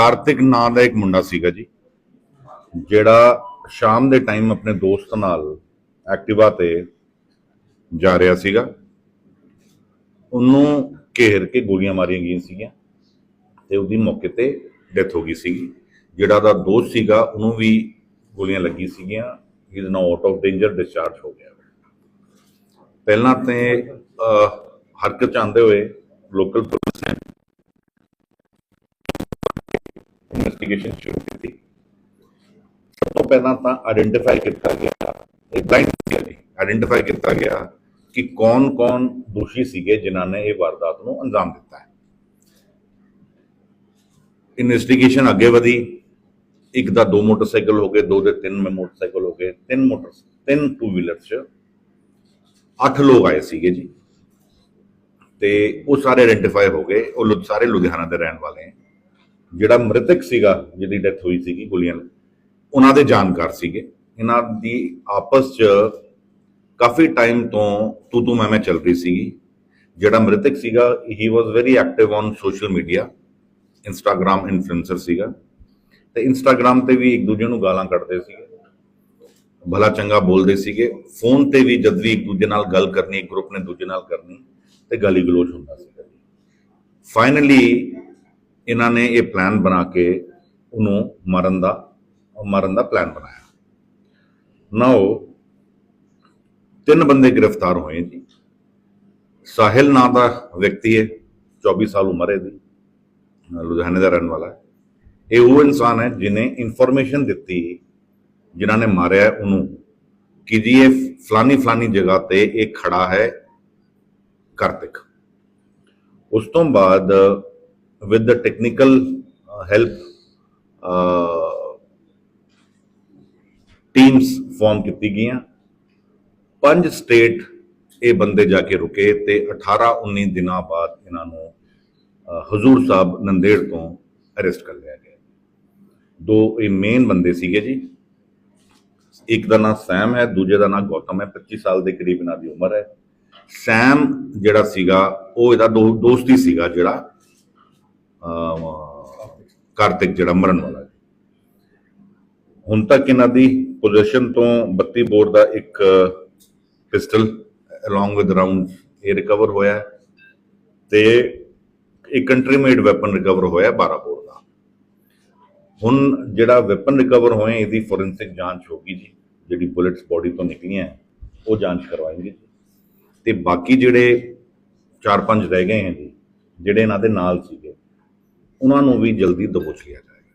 ਕਾਰਤਿਕ ਨਾਂ ਦਾ ਇੱਕ ਮੁੰਡਾ ਸੀਗਾ ਜੀ ਜਿਹੜਾ ਸ਼ਾਮ ਦੇ ਟਾਈਮ ਆਪਣੇ ਦੋਸਤ ਨਾਲ ਐਕਟਿਵਾ ਤੇ ਜਾ ਰਿਹਾ ਸੀਗਾ। ਉਹਨੂੰ ਘੇਰ ਕੇ ਗੋਲੀਆਂ ਮਾਰੀਆਂ ਗਈਆਂ ਸੀਗੀਆਂ ਤੇ ਉਹਦੀ ਮੌਕੇ ਤੇ ਡੈਥ ਹੋ ਗਈ ਸੀਗੀ। ਜਿਹੜਾ ਦਾ ਦੋਸਤ ਸੀਗਾ ਉਹਨੂੰ ਵੀ ਗੋਲੀਆਂ ਲੱਗੀ ਸੀਗੀਆਂ। Is now out of danger discharge ਹੋ ਗਿਆ। ਪਹਿਲਾਂ ਤੇ ਅਹ, ਹਰਕਤ ਚ ਆਉਂਦੇ ਹੋਏ ਲੋਕਲ ਇਨਵੈਸਟੀਗੇਸ਼ਨ ਸ਼ੁਰੂ ਕੀਤੀ। ਸਭ ਤੋਂ ਪਹਿਲਾਂ ਤਾਂ ਆਇਡੈਂਟੀਫਾਈ ਕੀਤਾ ਗਿਆ ਇਹ ਬਲਾਈਂਡ ਆਇਡੈਂਟੀਫਾਈ ਕੀਤਾ ਗਿਆ ਕਿ ਕੌਣ-ਕੌਣ ਦੋਸ਼ੀ ਸੀਗੇ ਜਿਨ੍ਹਾਂ ਨੇ ਇਹ ਵਾਰਦਾਤ ਨੂੰ ਅੰਜਾਮ ਦਿੱਤਾ ਹੈ। ਇਨਵੈਸਟੀਗੇਸ਼ਨ ਅੱਗੇ ਵਧੀ। ਇੱਕ ਦਾ ਦੋ ਮੋਟਰਸਾਈਕਲ ਹੋ ਗਏ, ਦੋ ਦੇ ਤਿੰਨ ਮੇ ਮੋਟਰਸਾਈਕਲ ਹੋ ਗਏ, ਤਿੰਨ ਮੋਟਰ, ਤਿੰਨ ਟੂ ਵੀਲਰ ਚ ਅੱਠ ਲੋਕ ਆਏ ਸੀਗੇ ਜੀ। ਤੇ ਉਹ ਸਾਰੇ ਆਇਡੈਂਟੀਫਾਈ ਹੋ ਗਏ। ਉਹ ਸਾਰੇ ਲੁਧਿਆਣਾ ਦੇ ਰਹਿਣ ਵਾਲੇ ਹੈ। ਜਿਹੜਾ ਮ੍ਰਿਤਕ ਸੀਗਾ, ਜਿਹਦੀ ਡੈਥ ਹੋਈ ਸੀਗੀ ਗੋਲੀਆਂ ਉਹਨਾਂ ਦੇ ਜਾਣਕਾਰ ਸੀਗੇ। ਇਹਨਾਂ ਦੀ ਆਪਸ ਚ ਕਾਫੀ ਟਾਈਮ ਤੋਂ ਤੂੰ ਤੂੰ ਮੈਂ ਮੈਂ ਚੱਲ ਰਹੀ ਸੀਗੀ। ਜਿਹੜਾ ਮ੍ਰਿਤਕ ਸੀਗਾ he was very active on social media Instagram influencer ਸੀਗਾ। ਤੇ ਇੰਸਟਾਗ੍ਰam ਤੇ ਵੀ ਇੱਕ ਦੂਜੇ ਨੂੰ ਗਾਲਾਂ ਕੱਢਦੇ ਸੀਗੇ। ਭਲਾ ਚੰਗਾ ਬੋਲਦੇ ਸੀਗੇ। ਫੋਨ ਤੇ ਵੀ ਜਦ ਵੀ ਇੱਕ ਦੂਜੇ ਨਾਲ ਗੱਲ ਕਰਨੀ ਗਰੁੱਪ ਨੇ ਦੂਜੇ ਨਾਲ ਕਰਨੀ, ਤੇ ਗਾਲੀ ਗਲੋਚ ਹੁੰਦਾ ਸੀਗਾ। ਫਾਈਨਲੀ ਇਹਨਾਂ ਨੇ ਇਹ ਪਲਾਨ ਬਣਾ ਕੇ ਉਹਨੂੰ ਮਾਰਨ ਦਾ ਮਾਰਨ ਦਾ ਪਲਾਨ ਬਣਾਇਆ। ਨਾਓ ਤਿੰਨ ਬੰਦੇ ਗ੍ਰਿਫਤਾਰ ਹੋਏ ਜੀ। ਸਾਹਿਲ ਨਾਂ ਦਾ ਵਿਅਕਤੀ ਹੈ 24 ਸਾਲ ਉਮਰ ਹੈ ਦੀ ਲੁਧਿਆਣੇ ਦਾ ਰਹਿਣ ਵਾਲਾ ਹੈ। ਇਹ ਉਹ ਇਨਸਾਨ ਹੈ ਜਿਨੇ ਇਨਫੋਰਮੇਸ਼ਨ ਦਿੱਤੀ, ਜਿਨ੍ਹਾਂ ਨੇ ਮਾਰਿਆ ਉਹਨੂੰ। ਕਿ ਜੀ ਇਹ ਫਲਾਨੀ ਫਲਾਨੀ ਜਗ੍ਹਾ ਤੇ ਇਹ ਖੜਾ ਹੈ ਕਾਰਤਿਕ ਉਸ ਤੋਂ ਬਾਅਦ with the technical help teams form ਕੀਤੀ ਗਈਆਂ। ਪੰਜ ਸਟੇਟ ਇਹ ਬੰਦੇ ਜਾ ਕੇ ਰੁਕੇ ਤੇ 18 19 ਦਿਨਾਂ ਬਾਅਦ ਇਹਨਾਂ ਨੂੰ ਹਜ਼ੂਰ ਸਾਹਿਬ ਨੰਦੇੜ ਤੋਂ ਅਰੈਸਟ ਕਰ ਲਿਆ ਗਿਆ। ਦੋ ਇਹ ਮੇਨ ਬੰਦੇ ਸੀਗੇ ਜੀ। ਇੱਕ ਦਾ ਨਾਮ ਸੈਮ ਹੈ, ਦੂਜੇ ਦਾ ਨਾਮ ਗੌਤਮ ਹੈ। 25 ਸਾਲ ਦੇ ਕਰੀਬ ਇਹਨਾਂ ਦੀ ਉਮਰ ਹੈ। ਸੈਮ ਜਿਹੜਾ ਸੀਗਾ, ਉਹ ਇਹਦਾ ਦੋ- ਦੋਸਤ ਹੀ ਸੀਗਾ ਜਿਹੜਾ ਕਾਰਤਿਕ ਜਿਹੜਾ ਮਰਨ ਵਾਲਾ ਹੁਣ ਤੱਕ ਇਹਨਾਂ ਦੀ ਪੋਜੀਸ਼ਨ ਤੋਂ 32 ਬੋਰ ਦਾ ਇੱਕ ਪਿਸਟਲ ਅਲੋਂਗ ਵਿਦ ਰਾਉਂਡ ਇਹ ਰਿਕਵਰ ਹੋਇਆ ਹੈ ਤੇ ਇੱਕ ਕੰਟਰੀ ਮੇਡ ਵੈਪਨ ਰਿਕਵਰ ਹੋਇਆ 12 ਬੋਰ ਦਾ। ਹੁਣ ਜਿਹੜਾ ਵੈਪਨ ਰਿਕਵਰ ਹੋਏ ਇਹਦੀ ਫੋਰੈਂਸਿਕ ਜਾਂਚ ਹੋਗੀ ਜੀ। ਜਿਹੜੀ ਬੁਲੇਟਸ ਬੋਡੀ ਤੋਂ ਨਿਕਲੀਆਂ ਹੈ, ਉਹ ਜਾਂਚ ਕਰਵਾਏंगे ਤੇ ਬਾਕੀ ਜਿਹੜੇ 4-5 ਰਹਿ ਗਏ ਹਨ ਜੀ ਜਿਹੜੇ ਇਹਨਾਂ ਦੇ ਨਾਲ ਸੀਗੇ ਉਹਨਾਂ ਨੂੰ ਵੀ ਜਲਦੀ ਦਬੋਚ ਲਿਆ ਜਾਏਗਾ